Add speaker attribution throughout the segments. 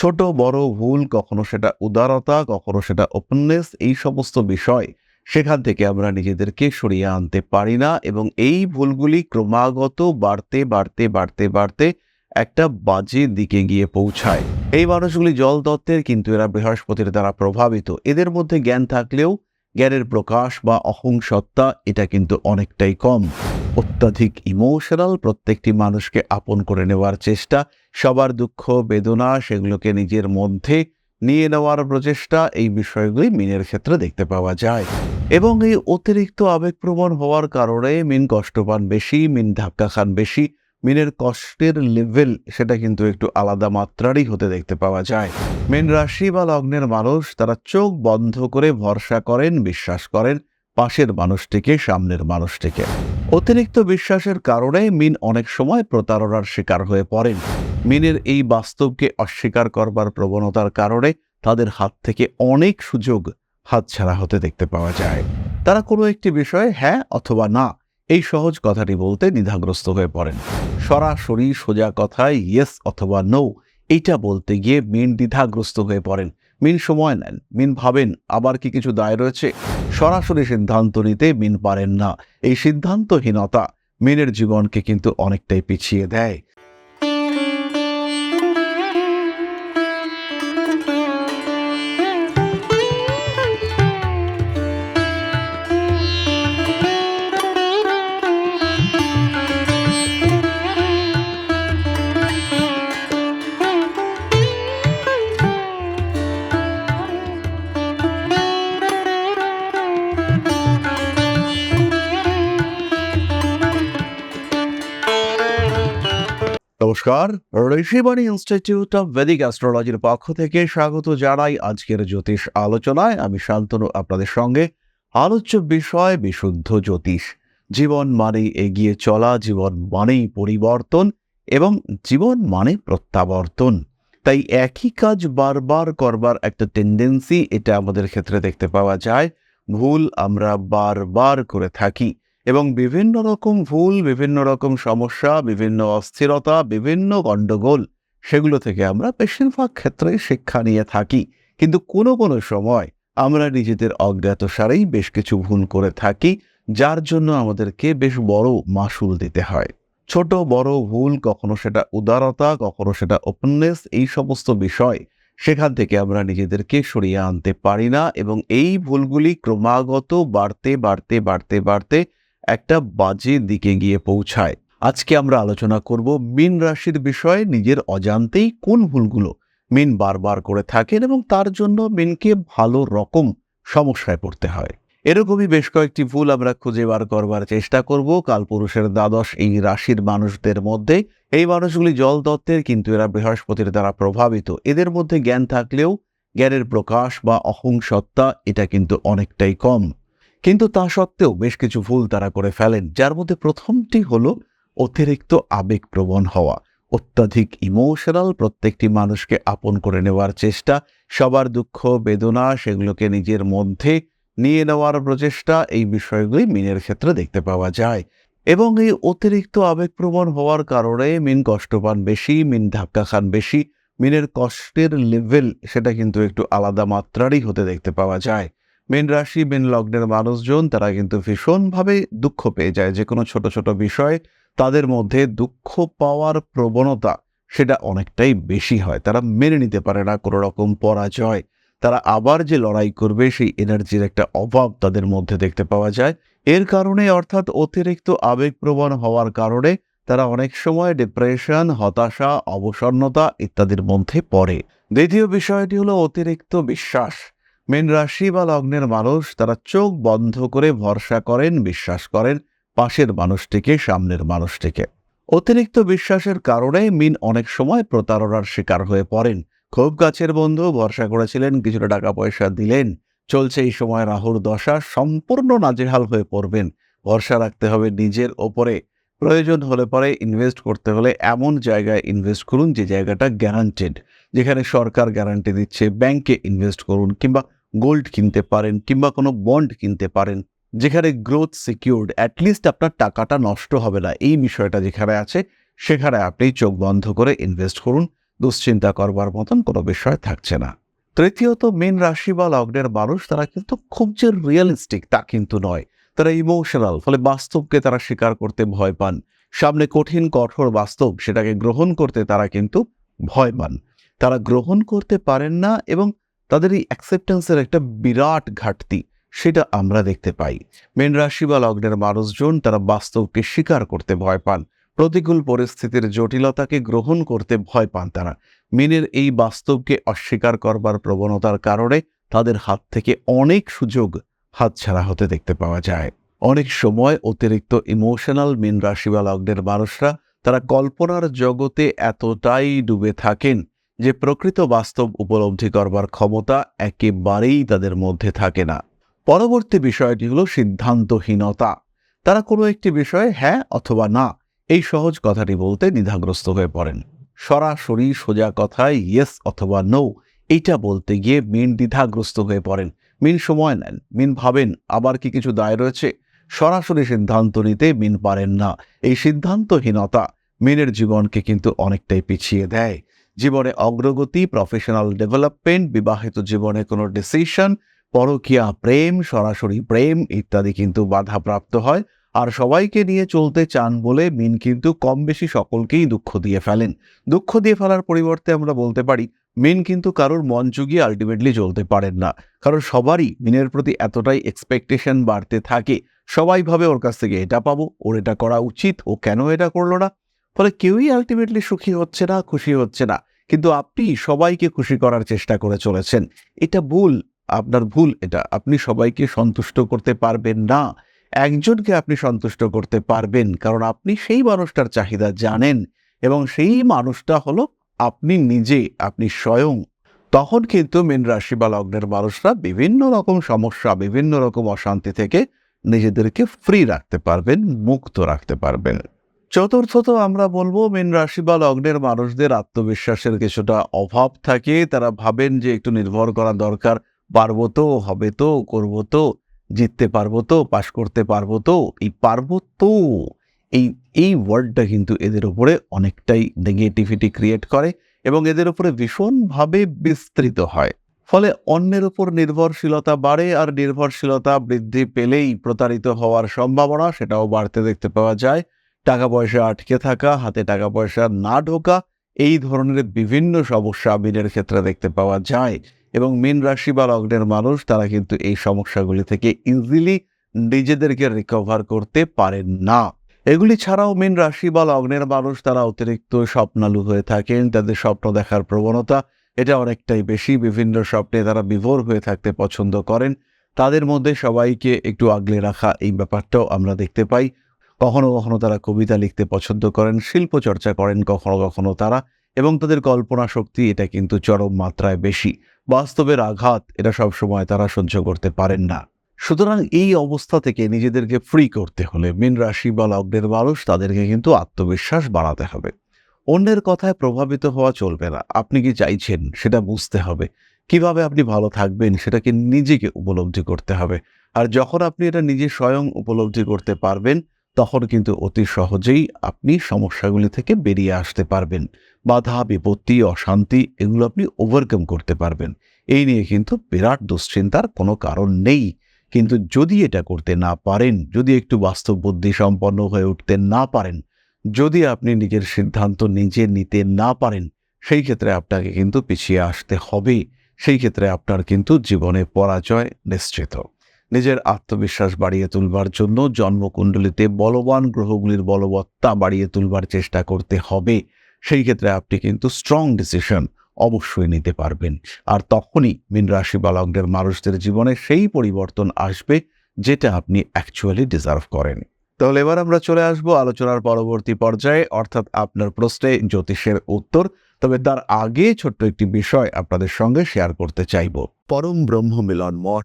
Speaker 1: ছোট, বড় ভুল, কখনো সেটা উদারতা, কখনো সেটা ওপেননেস এই সমস্ত বিষয় সেখান থেকে আমরা নিজেদেরকে সরিয়ে আনতে পারি না এবং এই ভুলগুলি ক্রমাগত বাড়তে বাড়তে বাড়তে বাড়তে একটা বাজে দিকে গিয়ে পৌঁছায়। এই মানুষগুলি জল তত্ত্বের, কিন্তু এরা বৃহস্পতির দ্বারা প্রভাবিত। এদের মধ্যে জ্ঞান থাকলেও জ্ঞানের প্রকাশ বা অহংসত্তা, এটা কিন্তু অনেকটাই কম। অত্যাধিক ইমোশনাল প্রত্যেকটি মানুষকে আপন করে নেওয়ার চেষ্টা, সবার দুঃখ, বেদনা সেগুলোকে নিজের মধ্যে নিয়ে নেওয়ার প্রচেষ্টা, এই বিষয়গুলি মিনের ক্ষেত্রে দেখতে পাওয়া যায়। এবং এই অতিরিক্ত আবেগপ্রবণ হওয়ার কারণে মিন কষ্ট পান বেশি, মিন ধাক্কা খান বেশি মিনের কষ্টের লেভেল সেটা কিন্তু একটু আলাদা মাত্রারই হতে দেখতে পাওয়া যায়। মিন রাশি বা লগ্নের মানুষ, তারা চোখ বন্ধ করে ভরসা করেন, বিশ্বাস করেন পাশের মানুষটিকে, সামনের মানুষটিকে। অতিরিক্ত বিশ্বাসের কারণে মিন অনেক সময় প্রতারণার শিকার হয়ে পড়েন। মিনের এই বাস্তবকে অস্বীকার করবার প্রবণতার কারণে তাদের হাত থেকে অনেক সুযোগ হাতছাড়া হতে দেখতে পাওয়া যায়। তারা কোনো একটি বিষয়ে হ্যাঁ অথবা না এই সহজ কথাটি বলতে দ্বিধাগ্রস্ত হয়ে পড়েন। সরাসরি সোজা কথায় ইয়েস অথবা নো এইটা বলতে গিয়ে মিন দ্বিধাগ্রস্ত হয়ে পড়েন। মিন সময় নেন, মিন ভাবেন, আবার কি কিছু দায় রয়েছে? সরাসরি সিদ্ধান্ত নিতে মিন পারেন না। এই সিদ্ধান্তহীনতা মিনের জীবনকে কিন্তু অনেকটাই পিছিয়ে দেয়। নমস্কার ঋষিবাণী ইনস্টিটিউট অফ ভেদিক অ্যাস্ট্রোলজির পক্ষ থেকে স্বাগত জানাই আজকের জ্যোতিষ আলোচনায়। আমি শান্তনু, আপনাদের সঙ্গে আলোচ্য বিষয়, বিশুদ্ধ জ্যোতিষ। জীবন মানে এগিয়ে চলা, জীবন মানেই পরিবর্তন এবং জীবন মানে প্রত্যাবর্তন। তাই একই কাজ বারবার করবার একটা টেন্ডেন্সি এটা আমাদের ক্ষেত্রে দেখতে পাওয়া যায়। ভুল আমরা বারবার করে থাকি। এবং বিভিন্ন রকম ভুল, বিভিন্ন রকম সমস্যা, বিভিন্ন অস্থিরতা, বিভিন্ন গণ্ডগোল সেগুলো থেকে আমরা বেশিরভাগ ক্ষেত্রে শিক্ষা নিয়ে থাকি। কিন্তু কোনো কোনো সময় আমরা নিজেদের অজ্ঞাতসারেই বেশ কিছু ভুল করে থাকি, যার জন্য আমাদেরকে বেশ বড় মাসুল দিতে হয়। ছোট, বড় ভুল, কখনো সেটা উদারতা, কখনো সেটা ওপেননেস এই সমস্ত বিষয় সেখান থেকে আমরা নিজেদেরকে সরিয়ে আনতে পারি না এবং এই ভুলগুলি ক্রমাগত বাড়তে বাড়তে বাড়তে বাড়তে একটা বাজে দিকে গিয়ে পৌঁছায়। আজকে আমরা আলোচনা করব মিন রাশির বিষয়ে নিজের অজান্তেই কোন ভুলগুলো মিন বারবার করে থাকেন এবং তার জন্য মিনকে ভালো রকম সমস্যায় পড়তে হয়। এরকমই বেশ কয়েকটি ভুল আমরা খুঁজে বার করবার চেষ্টা করব। কালপুরুষের দ্বাদশ এই রাশির মানুষদের মধ্যে। এই মানুষগুলি জল তত্ত্বের, কিন্তু এরা বৃহস্পতির দ্বারা প্রভাবিত। এদের মধ্যে জ্ঞান থাকলেও জ্ঞানের প্রকাশ বা অহংসত্তা এটা কিন্তু অনেকটাই কম। কিন্তু তা সত্ত্বেও বেশ কিছু ভুল তারা করে ফেলেন, যার মধ্যে প্রথমটি হলো অতিরিক্ত আবেগপ্রবণ হওয়া। অত্যাধিক ইমোশনাল প্রত্যেকটি মানুষকে আপন করে নেওয়ার চেষ্টা, সবার দুঃখ, বেদনা সেগুলোকে নিজের মধ্যে নিয়ে নেওয়ার প্রচেষ্টা, এই বিষয়গুলি মিনের ক্ষেত্রে দেখতে পাওয়া যায়। এবং এই অতিরিক্ত আবেগপ্রবণ হওয়ার কারণে মিন কষ্ট পান বেশি, মিন ধাক্কা খান বেশি, মিনের কষ্টের লেভেল সেটা কিন্তু একটু আলাদা মাত্রারই হতে দেখতে পাওয়া যায়। মেন রাশি, মেন লগ্নের মানুষজন, তারা কিন্তু ভীষণভাবে দুঃখ পেয়ে যায়। যে কোনো ছোট ছোট বিষয় তাদের মধ্যে দুঃখ পাওয়ার প্রবণতা সেটা অনেকটাই বেশি হয়। তারা মেনে নিতে পারে না কোনো রকম পরাজয়। তারা আবার যে লড়াই করবে সেই এনার্জির একটা অভাব তাদের মধ্যে দেখতে পাওয়া যায়। এর কারণে অর্থাৎ অতিরিক্ত আবেগপ্রবণ হওয়ার কারণে তারা অনেক সময় ডিপ্রেশন হতাশা, অবসন্নতা ইত্যাদির মধ্যে পড়ে। দ্বিতীয় বিষয়টি হলো অতিরিক্ত বিশ্বাস। মেন রাশি বা লগ্নের মানুষ তারা চোখ বন্ধ করে ভরসা করেন, বিশ্বাস করেন পাশের মানুষটিকে, সামনের মানুষটিকে। অতিরিক্ত বিশ্বাসের কারণে মিন অনেক সময় প্রতারণার শিকার হয়ে পড়েন। খুব কাছের বন্ধু, ভরসা করেছিলেন, কিছুটা টাকা পয়সা দিলেন। চলছে এই সময় রাহুর দশা, সম্পূর্ণ নাজেহাল হয়ে পড়বেন। ভরসা রাখতে হবে নিজের ওপরে। প্রয়োজন হলে পরে ইনভেস্ট করতে হলে এমন জায়গায় ইনভেস্ট করুন যে জায়গাটা গ্যারান্টেড যেখানে সরকার গ্যারান্টি দিচ্ছে ব্যাংকে ইনভেস্ট করুন কিংবা গোল্ড কিনতে পারেন কিংবা কোনো বন্ড কিনতে পারেন, যেখানে গ্রোথ সিকিউরড অ্যাটলিস্ট আপনার টাকাটা নষ্ট হবে না। এই বিষয়টা যেখানে আছে, সেখানে আপনি চোখ বন্ধ করে ইনভেস্ট করুন। দুশ্চিন্তা করবার মতন কোনো বিষয় থাকছে না। তৃতীয়ত, মেন রাশি বা লগ্নের মানুষ, তারা কিন্তু খুব যে রিয়েলিস্টিক তা কিন্তু নয়। তারা ইমোশনাল ফলে বাস্তবকে তারা স্বীকার করতে ভয় পান। সামনে কঠিন, কঠোর বাস্তব, সেটাকে গ্রহণ করতে তারা কিন্তু ভয় পান। তারা গ্রহণ করতে পারেন না এবং তাদের এই অ্যাকসেপ্টেন্সের একটা বিরাট ঘাটতি, সেটা আমরা দেখতে পাই। মেন রাশি বা লগ্নের মানুষজন তারা বাস্তবকে স্বীকার করতে ভয় পান, প্রতিকূল পরিস্থিতির জটিলতাকে গ্রহণ করতে ভয় পান তারা। মিনের এই বাস্তবকে অস্বীকার করবার প্রবণতার কারণে তাদের হাত থেকে অনেক সুযোগ হাতছাড়া হতে দেখতে পাওয়া যায়। অনেক সময় অতিরিক্ত ইমোশনাল মিন রাশি বা লগ্নের মানুষরা তারা কল্পনার জগতে এতটাই ডুবে থাকেন যে প্রকৃত বাস্তব উপলব্ধি করবার ক্ষমতা একেবারেই তাদের মধ্যে থাকে না। পরবর্তী বিষয়টি হলো সিদ্ধান্তহীনতা। তারা কোনো একটি বিষয়ে হ্যাঁ অথবা না, এই সহজ কথাটি বলতে দ্বিধাগ্রস্ত হয়ে পড়েন। সরাসরি সোজা কথায় ইয়েস অথবা নো এইটা বলতে গিয়ে মিন দ্বিধাগ্রস্ত হয়ে পড়েন। মিন সময় নেন, মিন ভাবেন, আবার কি কিছু দায় রয়েছে? সরাসরি সিদ্ধান্ত নিতে মিন পারেন না। এই সিদ্ধান্তহীনতা মিনের জীবনকে কিন্তু অনেকটাই পিছিয়ে দেয়। জীবনে অগ্রগতি প্রফেশনাল ডেভেলপমেন্ট বিবাহিত জীবনে কোনো ডিসিশন পরকীয়া প্রেম, সরাসরি প্রেম ইত্যাদি কিন্তু বাধাপ্রাপ্ত হয়। আর সবাইকে নিয়ে চলতে চান বলে মিন কিন্তু কম বেশি সকলকেই দুঃখ দিয়ে ফেলেন। দুঃখ দিয়ে ফেলার পরিবর্তে আমরা বলতে পারি, মিন কিন্তু কারোর মন জুগিয়ে আলটিমেটলি চলতে পারেন না। কারণ সবারই মিনের প্রতি এতটাই এক্সপেকটেশন বাড়তে থাকে। সবাই ভাবে ওর কাছ থেকে এটা পাবো, ওর এটা করা উচিত, ও কেন এটা করল না? ফলে কেউই আলটিমেটলি সুখী হচ্ছে না, খুশি হচ্ছে না। কিন্তু আপনি সবাইকে খুশি করার চেষ্টা করে চলেছেন। এটা ভুল, আপনার ভুল এটা। আপনি সবাইকে সন্তুষ্ট করতে পারবেন না। একজনকে আপনি সন্তুষ্ট করতে পারবেন, কারণ আপনি সেই মানুষটার চাহিদা জানেন এবং সেই মানুষটা হলো আপনি নিজে, আপনি স্বয়ং। তখন কিন্তু মীন রাশি বা লগ্নের মানুষরা বিভিন্ন রকম সমস্যা, বিভিন্ন রকম অশান্তি থেকে নিজেদেরকে ফ্রি রাখতে পারবেন, মুক্ত রাখতে পারবেন। চতুর্থত আমরা বলব, মীন রাশি বা লগ্নের মানুষদের আত্মবিশ্বাসের কিছুটা অভাব থাকে। তারা ভাবেন যে একটু নির্ভর করা দরকার। পারব তো, হবে তো, করব তো, জিততে পারব তো, পাশ করতে পারব তো, এই পারব তো, এই এই ওয়ার্ডটা কিন্তু এদের উপরে অনেকটাই নেগেটিভিটি ক্রিয়েট করে এবং এদের উপরে ভীষণভাবে বিস্তৃত হয়। ফলে অন্যের উপর নির্ভরশীলতা বাড়ে আর নির্ভরশীলতা বৃদ্ধি পেলেই প্রতারিত হওয়ার সম্ভাবনা, সেটাও বাড়তে দেখতে পাওয়া যায়। টাকা পয়সা আটকে থাকা, হাতে টাকা পয়সা না ঢোকা, এই ধরনের বিভিন্ন সমস্যা মিনের ক্ষেত্রে দেখতে পাওয়া যায়। এবং মীন রাশি বা লগ্নের মানুষ, তারা কিন্তু এই সমস্যাগুলি থেকে ইজিলি নিজেদেরকে রিকভার করতে পারেন না। এগুলি ছাড়াও মীন রাশি বা লগ্নের মানুষ, তারা অতিরিক্ত স্বপ্নালু হয়ে থাকেন, তাদের স্বপ্ন দেখার প্রবণতা এটা অনেকটাই বেশি। বিভিন্ন স্বপ্নে তারা বিভোর হয়ে থাকতে পছন্দ করেন। তাদের মধ্যে সবাইকে একটু আগলে রাখা, এই ব্যাপারটাও আমরা দেখতে পাই। কখনো কখনো তারা কবিতা লিখতে পছন্দ করেন, শিল্প চর্চা করেন কখনো কখনো তারা, এবং তাদের কল্পনা শক্তি এটা কিন্তু চরম মাত্রায় বেশি। বাস্তবের আঘাত এটা সবসময় তারা সহ্য করতে পারেন না। সুতরাং এই অবস্থা থেকে নিজেদেরকে ফ্রি করতে হলে মীন রাশি বা লগ্নের মানুষ তাদেরকে কিন্তু আত্মবিশ্বাস বাড়াতে হবে। অন্যের কথায় প্রভাবিত হওয়া চলবে না। আপনি কি চাইছেন সেটা বুঝতে হবে। কীভাবে আপনি ভালো থাকবেন সেটাকে নিজেকে উপলব্ধি করতে হবে। আর যখন আপনি এটা নিজে স্বয়ং উপলব্ধি করতে পারবেন তখন কিন্তু অতি সহজেই আপনি সমস্যাগুলি থেকে বেরিয়ে আসতে পারবেন। বাধা, বিপত্তি, অশান্তি, এগুলো আপনি ওভারকাম করতে পারবেন। এই নিয়ে কিন্তু বিরাট দুশ্চিন্তার কোনো কারণ নেই। কিন্তু যদি এটা করতে না পারেন, যদি একটু বাস্তব বুদ্ধি সম্পন্ন হয়ে উঠতে না পারেন, যদি আপনি নিজের সিদ্ধান্ত নিজে নিতে না পারেন, সেই ক্ষেত্রে আপনাকে কিন্তু পিছিয়ে আসতে হবে। সেই ক্ষেত্রে আপনার কিন্তু জীবনে পরাজয় নিশ্চিত। নিজের আত্মবিশ্বাস বাড়িয়ে তুলবার জন্য জন্মকুণ্ডলিতে বলবান গ্রহগুলির বলবত্তা বাড়িয়ে তুলবার চেষ্টা করতে হবে। সেই ক্ষেত্রে আপনি কিন্তু স্ট্রং ডিসিশন অবশ্যই নিতে পারবেন। আর তখনই মিন রাশি মানুষদের জীবনে সেই পরিবর্তন আসবে যেটা আপনি অ্যাকচুয়ালি ডিজার্ভ করেন। তাহলে এবার আমরা চলে আসব আলোচনার পরবর্তী পর্যায়ে, অর্থাৎ আপনার প্রশ্নে জ্যোতিষের উত্তর। তবে তার আগে ছোট্ট একটি বিষয় আপনাদের সঙ্গে শেয়ার করতে চাইব।
Speaker 2: পরম ব্রহ্ম মিলন মঠ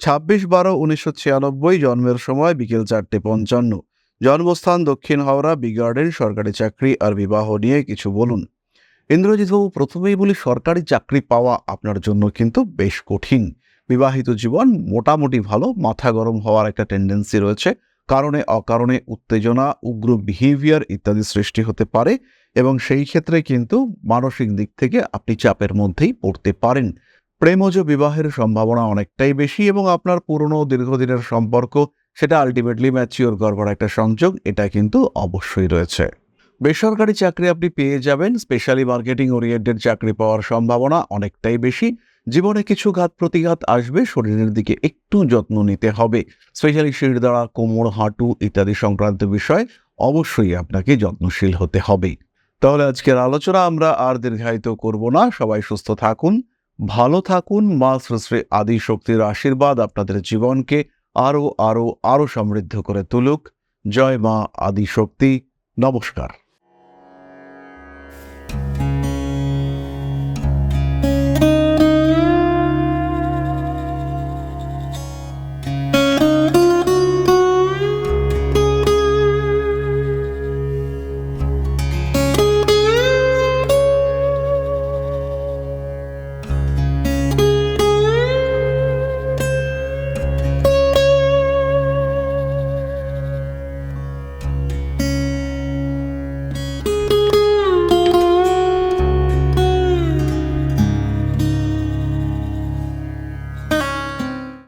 Speaker 1: ছাব্বিশ বারো উনিশশো ছিয়ানব্বই জন্মের সময় বিকেল চারটে পঞ্চান্ন। জন্মস্থান দক্ষিণ হাওড়া, বি গার্ডেন, সরকারি চাকরি আর বিবাহ নিয়ে কিছু বলুন। ইন্দ্রজিৎবাবু, প্রথমেই বলি সরকারি চাকরি পাওয়া আপনার জন্য কিন্তু বেশ কঠিন। বিবাহিত জীবন মোটামুটি ভালো, মাথা গরম হওয়ার একটা টেন্ডেন্সি রয়েছে। কারণে, অকারণে উত্তেজনা, উগ্র বিহেভিয়ার ইত্যাদি সৃষ্টি হতে পারে এবং সেই ক্ষেত্রে কিন্তু মানসিক দিক থেকে আপনি চাপের মধ্যেই পড়তে পারেন। প্রেমজ বিবাহের সম্ভাবনা অনেকটাই বেশি এবং আপনার পুরনো দীর্ঘদিনের সম্পর্ক, সেটা আলটিমেটলি ম্যাচিওর করবার একটা সংযোগ, এটা কিন্তু অবশ্যই রয়েছে। বেসরকারি চাকরি আপনি পেয়ে যাবেন স্পেশালি মার্কেটিং ওরিয়েন্টেড চাকরি পাওয়ার সম্ভাবনা অনেকটাই বেশি। জীবনে কিছু ঘাত প্রতিঘাত আসবে, শরীরের দিকে একটু যত্ন নিতে হবে। স্পেশালি শিরদাঁড়া কোমর, হাঁটু ইত্যাদি সংক্রান্ত বিষয় অবশ্যই আপনাকে যত্নশীল হতে হবে। তাহলে আজকের আলোচনা আমরা আর দীর্ঘায়িত করব না। সবাই সুস্থ থাকুন। ভালো থাকুন, মা শ্রী আদি শক্তির আশীর্বাদ আপনাদের জীবনকে আরও আরও আরও সমৃদ্ধ করে তুলুক। জয় মা আদি শক্তি নমস্কার।